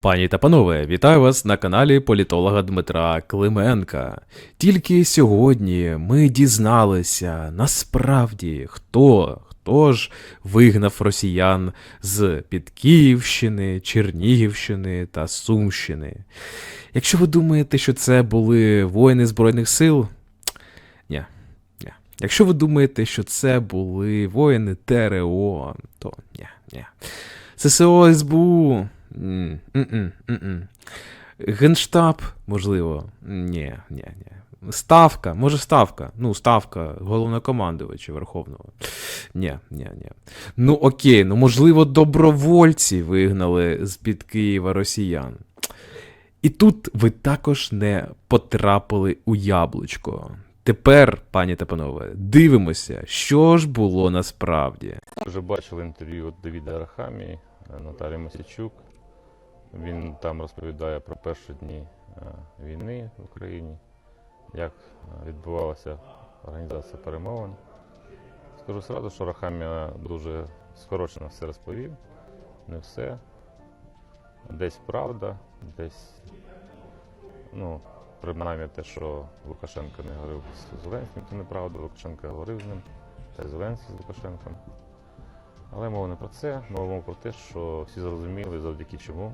Пані та панове, вітаю вас на каналі політолога Дмитра Клименка. Тільки сьогодні ми дізналися насправді, хто, хто ж вигнав росіян з під Київщини, Чернігівщини та Сумщини. Якщо ви думаєте, що це були воїни Збройних сил, ні, ні. Якщо ви думаєте, що це були воїни ТРО, то ні, ні. ССО СБУ. Генштаб, можливо. Ні, ні, ні. Ставка, може ставка. Ну, ставка головнокомандувача Верховного. Ні, ні, ні. Ну окей, ну можливо, добровольці вигнали з-під Києва росіян. І тут ви також не потрапили у яблучко. Тепер, пані та панове, дивимося, що ж було насправді. Вже бачили інтерв'ю Давіда Арахамії, е, Наталі Мосічук. Він там розповідає про перші дні е, війни в Україні, як е, відбувалася організація перемовин. Скажу сразу, що Арахамія дуже скорочено все розповів. Не все. Десь правда, десь, ну, принаймні те, що Лукашенко не говорив з Зеленським, це неправда. Лукашенко говорив з ним, та й Зеленський з Лукашенком. Але мова не про це, мова про те, що всі зрозуміли, завдяки чому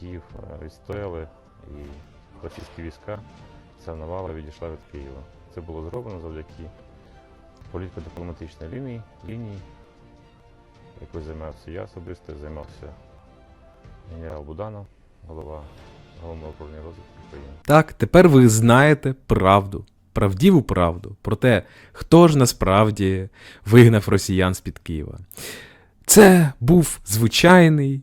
Київ е, відстояли і російські війська, ця навала відійшла від Києва. Це було зроблено завдяки політико-дипломатичній лінії, лінії, якою займався я особисто, займався генерал Буданов, голова головного управління розвитку України. Так, тепер ви знаєте правду, правдиву правду про те, хто ж насправді вигнав росіян з-під Києва. Це був звичайний,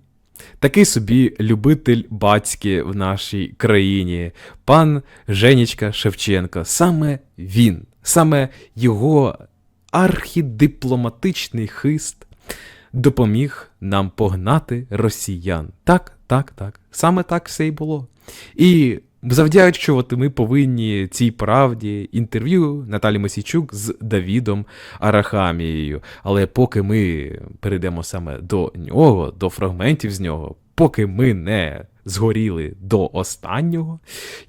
такий собі любитель батьки в нашій країні, пан Женічка Шевченко. Саме він, саме його архідипломатичний хист допоміг нам погнати росіян. Так, так, так. Саме так все і було. І завдячувати ми повинні цій правді інтерв'ю Наталі Мосійчук з Давідом Арахамією. Але поки ми перейдемо саме до нього, до фрагментів з нього, поки ми не згоріли до останнього,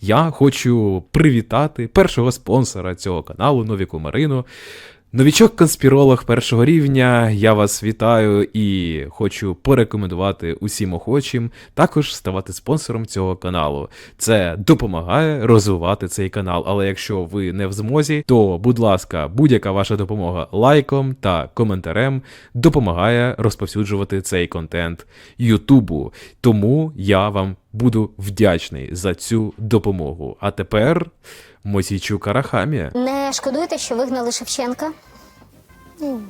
я хочу привітати першого спонсора цього каналу Новіку Марину. Новічок конспіролог першого рівня. Я вас вітаю і хочу порекомендувати усім охочим також ставати спонсором цього каналу. Це допомагає розвивати цей канал. Але якщо ви не в змозі, то будь ласка, будь-яка ваша допомога лайком та коментарем допомагає розповсюджувати цей контент Ютубу. Тому я вам буду вдячний за цю допомогу. А тепер Мосійчук Арахамія. Не шкодуєте, що вигнали Шевченка? Ну,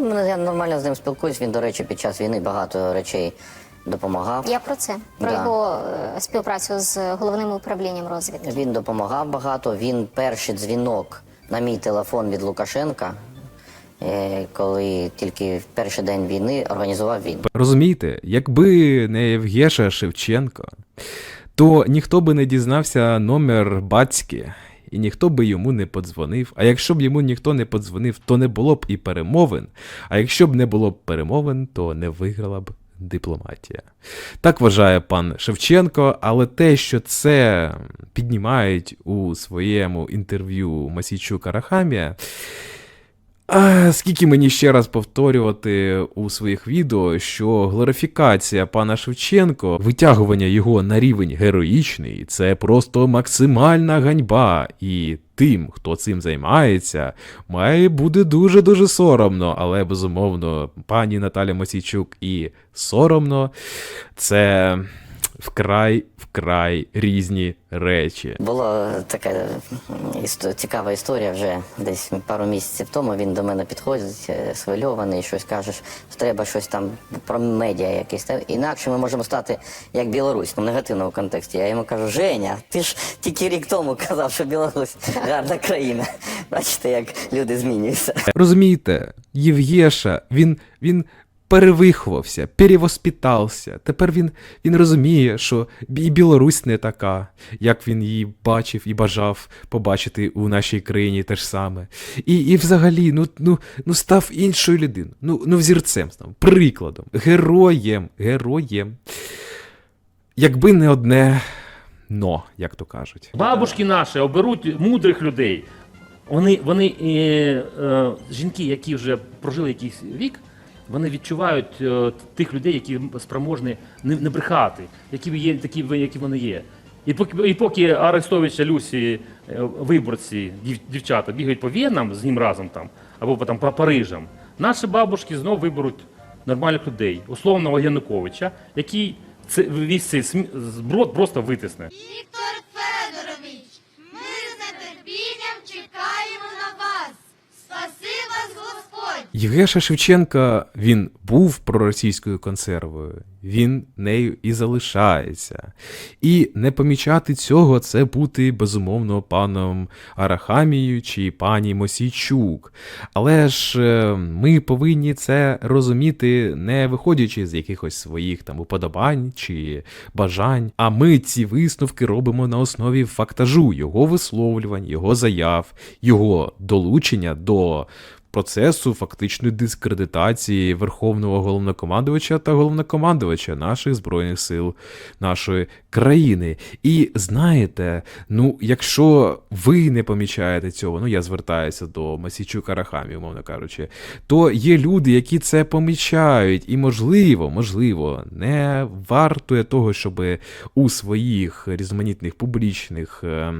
ну, я нормально з ним спілкуюсь. Він, до речі, під час війни багато речей допомагав. Я про це, про Да. його е, співпрацю з головним управлінням розвідки. Він допомагав багато. Він перший дзвінок на мій телефон від Лукашенка, коли тільки в перший день війни організував він. Розумієте, якби не Євгеша Шевченко, то ніхто би не дізнався номер батьки, і ніхто би йому не подзвонив. А якщо б йому ніхто не подзвонив, то не було б і перемовин. А якщо б не було б перемовин, то не виграла б дипломатія. Так вважає пан Шевченко, але те, що це піднімають у своєму інтерв'ю Масійчук Арахамія, скільки мені ще раз повторювати у своїх відео, що глорифікація пана Шевченко, витягування його на рівень героїчний, це просто максимальна ганьба. І тим, хто цим займається, має бути дуже-дуже соромно. Але безумовно, пані Наталя Мосійчук і соромно це вкрай вкрай різні речі. Була така іс- цікава історія вже десь пару місяців тому. Він до мене підходить, е, схвильований, щось каже, що треба щось там про медіа якесь. Та Інакше ми можемо стати як Білорусь в негативному контексті. Я йому кажу, Женя, ти ж тільки рік тому казав, що Білорусь гарна країна. Бачите, як люди змінюються. Розумієте, Євгеша, він, він перевиховався, перевоспітався. Тепер він, він розуміє, що і Білорусь не така, як він її бачив і бажав побачити у нашій країні те ж саме. І, і взагалі, ну, ну, ну став іншою людиною, ну, ну взірцем став, прикладом, героєм, героєм. Якби не одне но, як то кажуть. Бабушки наші оберуть мудрих людей. Вони, вони е, е, жінки, які вже прожили якийсь вік, вони відчувають е, тих людей, які спроможні не, не брехати, які є такі, які вони є. І поки, і поки Арестовича, Люсі, е, виборці, дів, дівчата бігають по Венам з ним разом там, або там, по Парижам, наші бабушки знов виберуть нормальних людей, условного Януковича, який це, весь цей зброд просто витисне. Євгеша Шевченка він був проросійською консервою, він нею і залишається. І не помічати цього це бути безумовно паном Арахамією чи пані Мосійчук. Але ж е, ми повинні це розуміти, не виходячи з якихось своїх там уподобань чи бажань. А ми ці висновки робимо на основі фактажу, його висловлювань, його заяв, його долучення до процесу фактичної дискредитації Верховного головнокомандувача та головнокомандувача наших збройних сил нашої країни. І знаєте, ну якщо ви не помічаєте цього, ну я звертаюся до Масічука Рахамі, умовно кажучи, то є люди, які це помічають, і можливо, можливо, не вартує того, щоб у своїх різноманітних публічних е,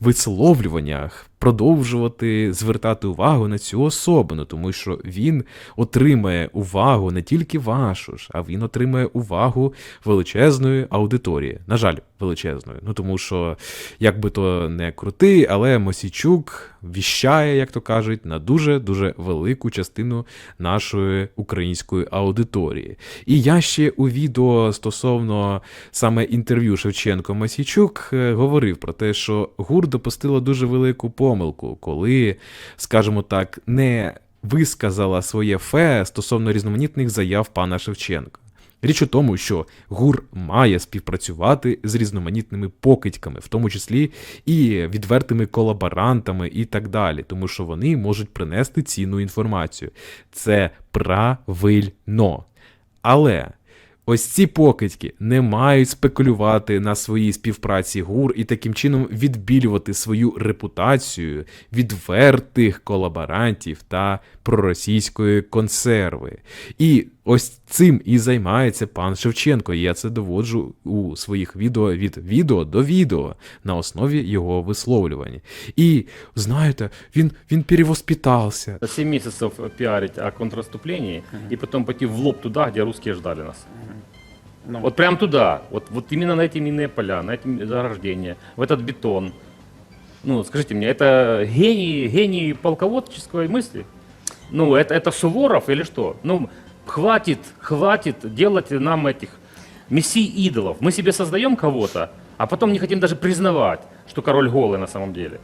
висловлюваннях продовжувати звертати увагу на цю особину, тому що він отримає увагу не тільки вашу ж, а він отримає увагу величезної аудиторії. На жаль, величезної. Ну тому що, як би то не крути, але Мосійчук віщає, як то кажуть, на дуже дуже велику частину нашої української аудиторії. І я ще у відео стосовно саме інтерв'ю Шевченко Масійчук е, говорив про те, що ГУР допустила дуже велику помилку, коли, скажімо так, не висказала своє фе стосовно різноманітних заяв пана Шевченка. Річ у тому, що ГУР має співпрацювати з різноманітними покидьками, в тому числі і відвертими колаборантами і так далі, тому що вони можуть принести цінну інформацію. Це правильно. Але ось ці покидьки не мають спекулювати на своїй співпраці ГУР і таким чином відбілювати свою репутацію відвертих колаборантів та проросійської консерви. І ось цим і займається пан Шевченко. І я це доводжу у своїх відео від відео до відео на основі його висловлювань. І знаєте, він, він перевоспитався. 7 месяцев пиарить о контрнаступлении и потом пойти в лоб туда, где русские ждали нас. Ну. Вот прям туда, вот, вот именно на эти минные поля, на эти заграждения, в этот бетон. Ну, скажите мне, это гений, гений полководческой мысли? Ну, это, это Суворов или что? Ну, хватит, хватит делать нам этих мессий идолов. Мы себе создаем кого-то, а потом не хотим даже признавать, что король голый на самом деле.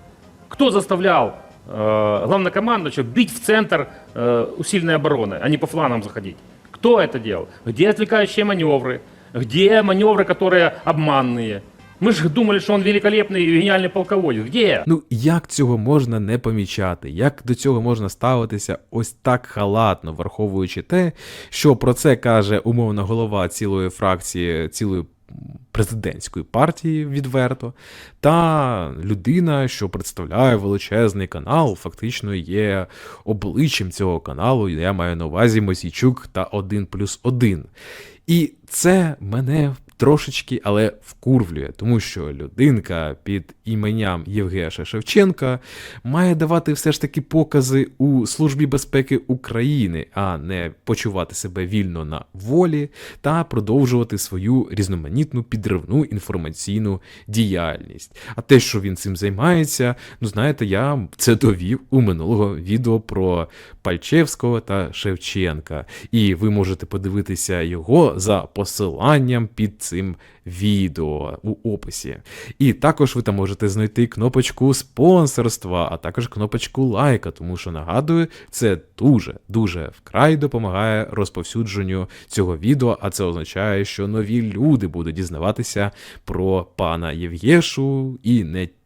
Кто заставлял э, главнокомандующего бить в центр э, усиленной обороны, а не по флангам заходить? Кто это делал? Где отвлекающие маневры? Где маневры, которые обманные? Мы же думали, что он великолепный и гениальный полководец. Где? Ну, як цього можна не помічати? Як до цього можна ставитися ось так халатно, враховуючи те, що про це каже умовна голова цілої фракції, цілої президентської партії відверто, та людина, що представляє величезний канал, фактично є обличчям цього каналу. Я маю на увазі Мосійчук та 1 плюс 1. І це мене трошечки, але вкурвлює, тому що людинка під іменням Євгеша Шевченка має давати все ж таки покази у Службі безпеки України, а не почувати себе вільно на волі та продовжувати свою різноманітну підривну інформаційну діяльність. А те, що він цим займається, ну знаєте, я це довів у минулого відео про Пальчевського та Шевченка. І ви можете подивитися його за посиланням під цим відео у описі. І також ви там можете знайти кнопочку спонсорства, а також кнопочку лайка, тому що нагадую, це дуже дуже вкрай допомагає розповсюдженню цього відео, а це означає, що нові люди будуть дізнаватися про пана Євгешу і не тільки.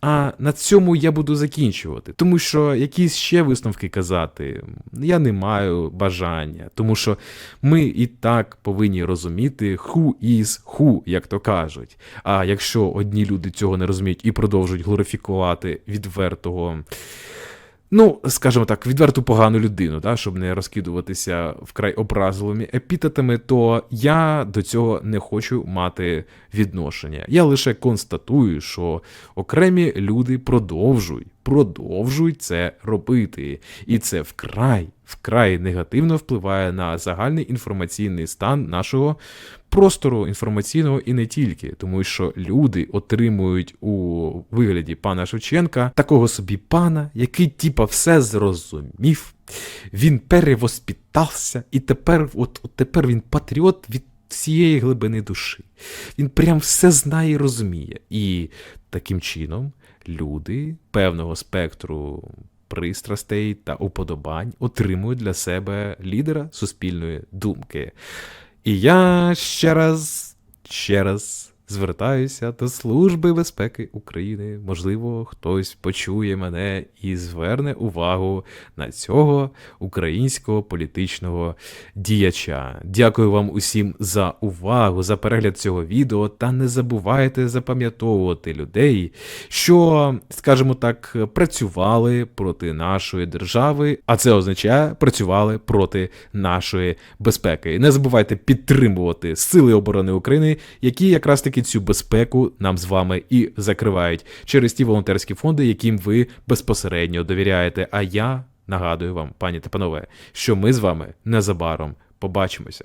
А на цьому я буду закінчувати, тому що якісь ще висновки казати я не маю бажання, тому що ми і так повинні розуміти who is who, як то кажуть. А якщо одні люди цього не розуміють і продовжують глорифікувати відвертого. Ну, скажімо так, відверту погану людину, да, щоб не розкидуватися вкрай образливими епітетами, то я до цього не хочу мати відношення. Я лише констатую, що окремі люди продовжують, продовжують це робити. І це вкрай, вкрай негативно впливає на загальний інформаційний стан нашого простору інформаційного і не тільки, тому що люди отримують у вигляді пана Шевченка такого собі пана, який типа все зрозумів, він перевоспітався, і тепер, от, от тепер він патріот від всієї глибини душі. Він прям все знає і розуміє. І таким чином люди певного спектру пристрастей та уподобань отримують для себе лідера суспільної думки. І я ще раз, ще раз звертаюся до Служби безпеки України. Можливо, хтось почує мене і зверне увагу на цього українського політичного діяча. Дякую вам усім за увагу, за перегляд цього відео. Та не забувайте запам'ятовувати людей, що, скажімо так, працювали проти нашої держави, а це означає працювали проти нашої безпеки. Не забувайте підтримувати Сили оборони України, які якраз таки цю безпеку нам з вами і закривають через ті волонтерські фонди, яким ви безпосередньо довіряєте. А я нагадую вам, пані та панове, що ми з вами незабаром побачимося.